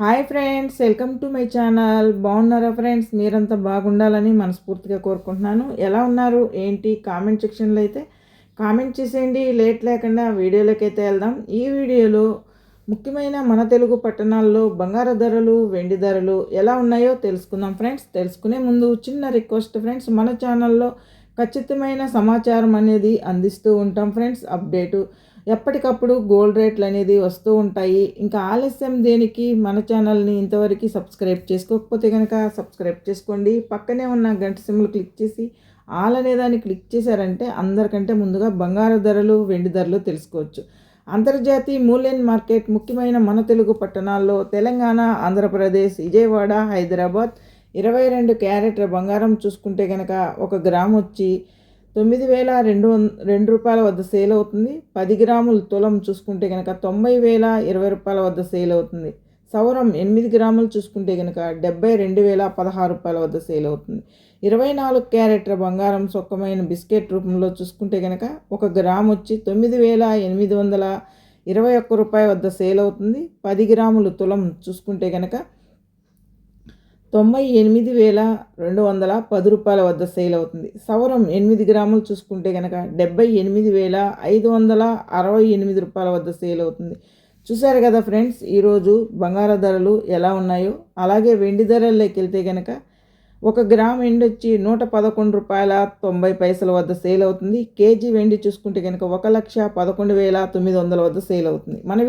Hi friends welcome to my channel. బాగున్నారా friends? మీరంతా బాగుండాలని మనస్ఫూర్తిగా కోరుకుంటున్నాను. ఎలా ఉన్నారు? ఏంటి? కామెంట్ సెక్షన్లో అయితే కామెంట్ చేసేయండి. లేట్ లేకుండా వీడియోలోకి అయితే వెళ్దాం. ఈ వీడియోలో ముఖ్యమైన మన తెలుగు పట్టణాల్లో బంగారు ధరలు వెండి ధరలు ఎలా ఉన్నాయో తెలుసుకుందాం ఫ్రెండ్స్. తెలుసుకునే ముందు చిన్న రిక్వెస్ట్ ఫ్రెండ్స్ మన ఛానల్లో ఖచ్చితమైన సమాచారం అనేది అందిస్తూ ఉంటాం ఫ్రెండ్స్ అప్డేటు. ఎప్పటికప్పుడు గోల్డ్ రేట్లు అనేది వస్తూ ఉంటాయి. ఇంకా ఆలస్యం దేనికి మన ఛానల్ని ఇంతవరకు సబ్స్క్రైబ్ చేసుకోకపోతే కనుక సబ్స్క్రైబ్ చేసుకోండి. పక్కనే ఉన్న గంట సిమ్లు క్లిక్ చేసి ఆల్ అనేదాన్ని క్లిక్ చేశారంటే అందరికంటే ముందుగా బంగారు ధరలు వెండి ధరలు తెలుసుకోవచ్చు. అంతర్జాతీయ మూల్యం మార్కెట్ ముఖ్యమైన మన తెలుగు పట్టణాల్లో తెలంగాణ ఆంధ్రప్రదేశ్ విజయవాడ హైదరాబాద్ ఇరవై రెండు క్యారెట్ల బంగారం చూసుకుంటే కనుక ఒక గ్రామ్ వచ్చి తొమ్మిది వేల రెండు రెండు రూపాయల వద్ద సేల్ అవుతుంది. పది గ్రాములు తులం చూసుకుంటే కనుక తొంభై వేల ఇరవై రూపాయల వద్ద సేల్ అవుతుంది. సౌరం ఎనిమిది గ్రాములు చూసుకుంటే కనుక డెబ్బై రెండు వేల పదహారు రూపాయల వద్ద సేల్ అవుతుంది. ఇరవై నాలుగు క్యారెట్ల బంగారం సొక్కమైన బిస్కెట్ రూపంలో చూసుకుంటే కనుక ఒక గ్రామ్ వచ్చి తొమ్మిది వేల ఎనిమిది వందల ఇరవై ఒక్క రూపాయ వద్ద సేల్ అవుతుంది. పది గ్రాములు తులం చూసుకుంటే కనుక తొంభై ఎనిమిది వేల రెండు వందల పది రూపాయల వద్ద సేల్ అవుతుంది. సవరం ఎనిమిది గ్రాములు చూసుకుంటే కనుక డెబ్బై ఎనిమిది వేల ఐదు వందల అరవై ఎనిమిది రూపాయల వద్ద సేల్ అవుతుంది. చూసారు కదా ఫ్రెండ్స్ ఈరోజు బంగార ధరలు ఎలా ఉన్నాయో? అలాగే వెండి ధరల్లోకి వెళ్తే కనుక ఒక గ్రామ్ వెండి వచ్చి నూట పదకొండు రూపాయల తొంభై పైసల వద్ద సేల్ అవుతుంది. కేజీ వెండి చూసుకుంటే కనుక ఒక లక్ష పదకొండు వేల తొమ్మిది వందల వద్ద సేల్ అవుతుంది. మన